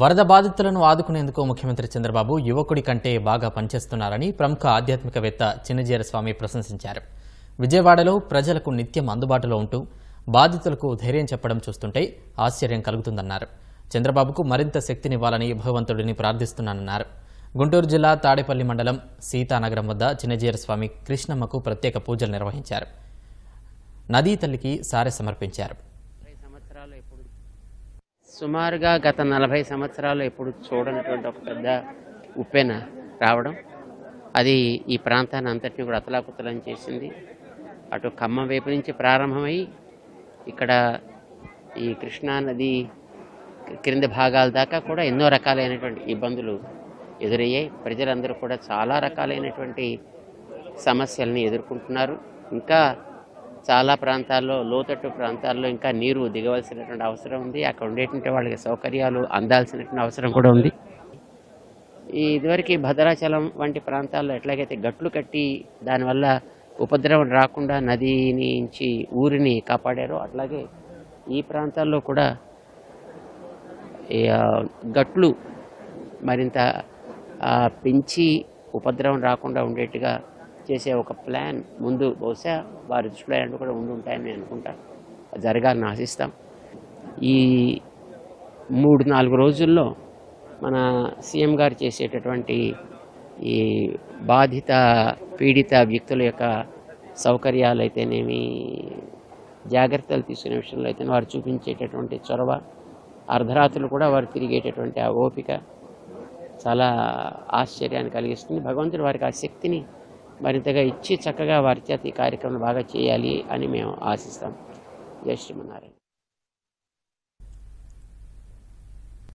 వరద బాధితులను ఆదుకునేందుకు ముఖ్యమంత్రి చంద్రబాబు యువకుడి కంటే బాగా పనిచేస్తున్నారని ప్రముఖ ఆధ్యాత్మికవేత్త చిన్నజీర స్వామి ప్రశంసించారు. విజయవాడలో ప్రజలకు నిత్యం అందుబాటులో ఉంటూ బాధితులకు ధైర్యం చెప్పడం చూస్తుంటే ఆశ్చర్యం కలుగుతుందన్నారు. చంద్రబాబుకు మరింత శక్తినివ్వాలని భగవంతుడిని ప్రార్థిస్తున్నానన్నారు. గుంటూరు జిల్లా తాడేపల్లి మండలం సీతానగరం వద్ద చిన్నజీర స్వామి కృష్ణమ్మకు ప్రత్యేక పూజలు నిర్వహించారు. నదీ తల్లికి సారె సమర్పించారు. సుమారుగా గత నలభై సంవత్సరాలు ఎప్పుడు చూడనటువంటి ఒక పెద్ద ఉప్పెన రావడం. అది ఈ ప్రాంతాన్ని అంతటినీ కూడా అతలాకుతలం చేసింది. అటు ఖమ్మం వైపు నుంచి ప్రారంభమై ఇక్కడ ఈ కృష్ణా నది క్రింది భాగాల దాకా కూడా ఎన్నో రకాలైనటువంటి ఇబ్బందులు ఎదురయ్యాయి. ప్రజలందరూ కూడా చాలా రకాలైనటువంటి సమస్యల్ని ఎదుర్కొంటున్నారు. ఇంకా చాలా ప్రాంతాల్లో లోతట్టు ప్రాంతాల్లో ఇంకా నీరు దిగవలసినటువంటి అవసరం ఉంది. అక్కడ ఉండేటువంటి వాళ్ళకి సౌకర్యాలు అందాల్సినటువంటి అవసరం కూడా ఉంది. ఈ ఇదివరకు భద్రాచలం వంటి ప్రాంతాల్లో ఎట్లాగైతే గట్లు కట్టి దానివల్ల ఉపద్రవం రాకుండా నది నుంచి ఊరిని కాపాడారో అట్లాగే ఈ ప్రాంతాల్లో కూడా గట్లు మరింత పెంచి ఉపద్రవం రాకుండా ఉండేట్టుగా చేసే ఒక ప్లాన్ ముందు బహుశా వారి దృష్టిలో కూడా ఉండి ఉంటాయని నేను అనుకుంటా. జరగాలని ఆశిస్తాం. ఈ మూడు నాలుగు రోజుల్లో మన సీఎం గారు చేసేటటువంటి ఈ బాధిత పీడిత వ్యక్తుల యొక్క సౌకర్యాలు అయితేనేమి జాగ్రత్తలు తీసుకునే విషయంలో అయితే వారు చూపించేటటువంటి చొరవ అర్ధరాత్రులు కూడా వారు తిరిగేటటువంటి ఆ ఓపిక చాలా ఆశ్చర్యాన్ని కలిగిస్తుంది. భగవంతుడు వారికి ఆ శక్తిని మరింతగా ఇచ్చి చక్కగా వారి చేత ఈ కార్యక్రమం బాగా చేయాలి అని మేము ఆశిస్తాం. జయ శ్రీమన్నారాయణ.